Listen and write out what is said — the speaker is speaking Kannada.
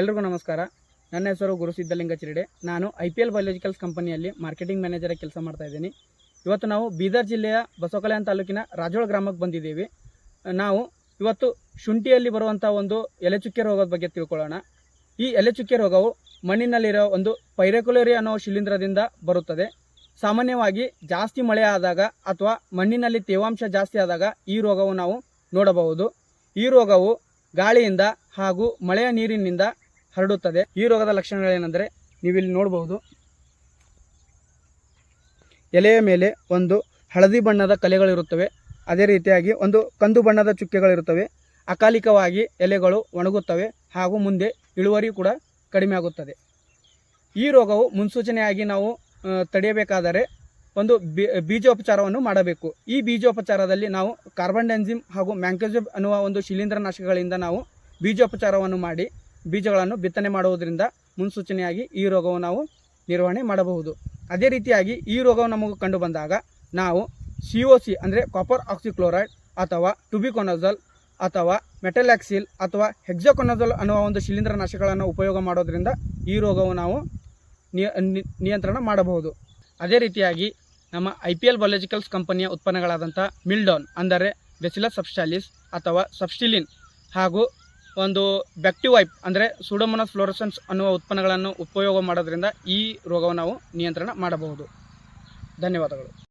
ಎಲ್ರಿಗೂ ನಮಸ್ಕಾರ. ನನ್ನ ಹೆಸರು ಗುರು ಸಿದ್ಧಲಿಂಗ ಚಿರಡೆ. ನಾನು ಐ ಪಿ ಎಲ್ ಬಯೋಲಜಿಕಲ್ಸ್ ಕಂಪನಿಯಲ್ಲಿ ಮಾರ್ಕೆಟಿಂಗ್ ಮ್ಯಾನೇಜರ್ ಕೆಲಸ ಮಾಡ್ತಾ ಇದ್ದೀನಿ. ಇವತ್ತು ನಾವು ಬೀದರ್ ಜಿಲ್ಲೆಯ ಬಸವಕಲ್ಯಾಣ ತಾಲೂಕಿನ ರಾಜೋಳ ಗ್ರಾಮಕ್ಕೆ ಬಂದಿದ್ದೀವಿ. ನಾವು ಇವತ್ತು ಶುಂಠಿಯಲ್ಲಿ ಬರುವಂಥ ಒಂದು ಎಲೆಚುಕ್ಕೆ ರೋಗದ ಬಗ್ಗೆ ತಿಳ್ಕೊಳ್ಳೋಣ. ಈ ಎಲೆಚುಕ್ಕೆ ರೋಗವು ಮಣ್ಣಿನಲ್ಲಿರೋ ಒಂದು ಪೈರೆಕುಲರಿ ಅನ್ನೋ ಶಿಲೀಂಧ್ರದಿಂದ ಬರುತ್ತದೆ. ಸಾಮಾನ್ಯವಾಗಿ ಜಾಸ್ತಿ ಮಳೆ ಆದಾಗ ಅಥವಾ ಮಣ್ಣಿನಲ್ಲಿ ತೇವಾಂಶ ಜಾಸ್ತಿ ಆದಾಗ ಈ ರೋಗವು ನಾವು ನೋಡಬಹುದು. ಈ ರೋಗವು ಗಾಳಿಯಿಂದ ಹಾಗೂ ಮಳೆಯ ನೀರಿನಿಂದ ಹರಡುತ್ತದೆ. ಈ ರೋಗದ ಲಕ್ಷಣಗಳೇನೆಂದರೆ ನೀವಿಲ್ಲಿ ನೋಡಬಹುದು. ಎಲೆಯ ಮೇಲೆ ಒಂದು ಹಳದಿ ಬಣ್ಣದ ಕಲೆಗಳಿರುತ್ತವೆ. ಅದೇ ರೀತಿಯಾಗಿ ಒಂದು ಕಂದು ಬಣ್ಣದ ಚುಕ್ಕೆಗಳಿರುತ್ತವೆ. ಅಕಾಲಿಕವಾಗಿ ಎಲೆಗಳು ಒಣಗುತ್ತವೆ ಹಾಗೂ ಮುಂದೆ ಇಳುವರಿ ಕೂಡ ಕಡಿಮೆ ಆಗುತ್ತದೆ. ಈ ರೋಗವು ಮುನ್ಸೂಚನೆಯಾಗಿ ನಾವು ತಡೆಯಬೇಕಾದರೆ ಒಂದು ಬೀಜೋಪಚಾರವನ್ನು ಮಾಡಬೇಕು. ಈ ಬೀಜೋಪಚಾರದಲ್ಲಿ ನಾವು ಕಾರ್ಬನ್ ಡೆನ್ಸಿಮ್ ಹಾಗೂ ಮ್ಯಾಂಕೋಜೆಬ್ ಅನ್ನುವ ಒಂದು ಶಿಲೀಂಧ್ರನಾಶಕಗಳಿಂದ ನಾವು ಬೀಜೋಪಚಾರವನ್ನು ಮಾಡಿ ಬೀಜಗಳನ್ನು ಬಿತ್ತನೆ ಮಾಡುವುದರಿಂದ ಮುನ್ಸೂಚನೆಯಾಗಿ ಈ ರೋಗವು ನಾವು ನಿರ್ವಹಣೆ ಮಾಡಬಹುದು. ಅದೇ ರೀತಿಯಾಗಿ ಈ ರೋಗವು ನಮಗೆ ಕಂಡು ಬಂದಾಗ ನಾವು ಸಿ ಒ ಸಿ ಅಂದರೆ ಕಾಪರ್ ಆಕ್ಸಿಕ್ಲೋರೈಡ್ ಅಥವಾ ಟುಬಿಕೊನಜಲ್ ಅಥವಾ ಮೆಟಲ್ಯಾಕ್ಸಿಲ್ ಅಥವಾ ಹೆಕ್ಸಾಕೊನಜಲ್ ಅನ್ನುವ ಒಂದು ಶಿಲೀಂಧ್ರನಾಶಕಗಳನ್ನು ಉಪಯೋಗ ಮಾಡೋದರಿಂದ ಈ ರೋಗವು ನಾವು ನಿಯ- ನಿಯಂತ್ರಣ ಮಾಡಬಹುದು. ಅದೇ ರೀತಿಯಾಗಿ ನಮ್ಮ ಐ ಪಿ ಎಲ್ ಬಯೋಲಜಿಕಲ್ಸ್ ಕಂಪನಿಯ ಉತ್ಪನ್ನಗಳಾದಂಥ ಮಿಲ್ಡೌನ್ ಅಂದರೆ ಬೆಸಿಲಸ್ ಸಬ್ಸ್ಟಾಲಿಸ್ ಅಥವಾ ಸಬ್ಸ್ಟಿಲಿನ್ ಹಾಗೂ ಒಂದು ಬ್ಯಾಕ್ಟಿವೈಪ್ ಅಂದರೆ ಸೂಡೋಮೋನಸ್ ಫ್ಲೋರಸನ್ಸ್ ಅನ್ನುವ ಉತ್ಪನ್ನಗಳನ್ನು ಉಪಯೋಗ ಮಾಡೋದ್ರಿಂದ ಈ ರೋಗವನ್ನು ನಾವು ನಿಯಂತ್ರಣ ಮಾಡಬಹುದು. ಧನ್ಯವಾದಗಳು.